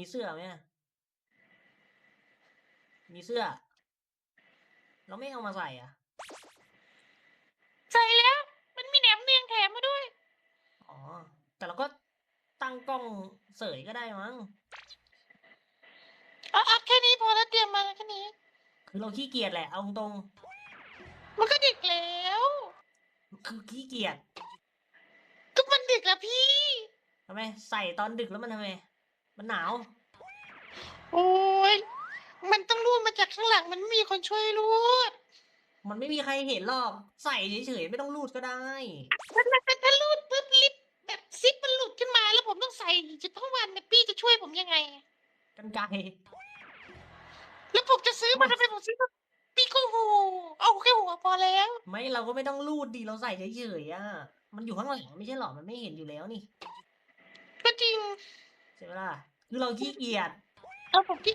มีเสื้อไหมอะมีเสื้อ เราไม่เอามาใส่อะ ใส่แล้ว มันมีแหนมเนืองแถมมาด้วย อ๋อ แต่เราก็ตั้งกล้องเสยก็ได้มั้งเอาเอาแค่นี้พอแล้วเตรียมมาแค่นี้ คือเราขี้เกียจแหละ เอาตรงมันก็ดึกแล้ว ๆคือขี้เกียจก็มันดึกแล้วพี่ ทำไม ใส่ตอนดึกแล้วมันทำไม มันหนาว โอ้ยมันต้องรูดมาจากข้างหลังมันไม่มีคนช่วยรูดมันไม่มีใครเห็นหรอก ใส่เฉยๆไม่ต้องรูดก็ได้ มันมันเป็นถ้ารูดปุ๊บลิฟต์แบบซิปมันหลุดขึ้นมาแล้วผมต้องใส่จะทั้งวันเนี่ยพี่จะช่วยผมยังไง กันไกลแล้วผมจะซื้อมาทำไมผมซื้อมาพี่ก็โหเอาแค่หัวพอแล้วไม่เราก็ไม่ต้องรูดดีเราใส่เฉยๆอะ มันอยู่ข้างหลังไม่ใช่หรอมันไม่เห็นอยู่แล้วนี่ก็จริง ใช่ไหมล่ะคือเราขี้เกียจ เอาผมขี้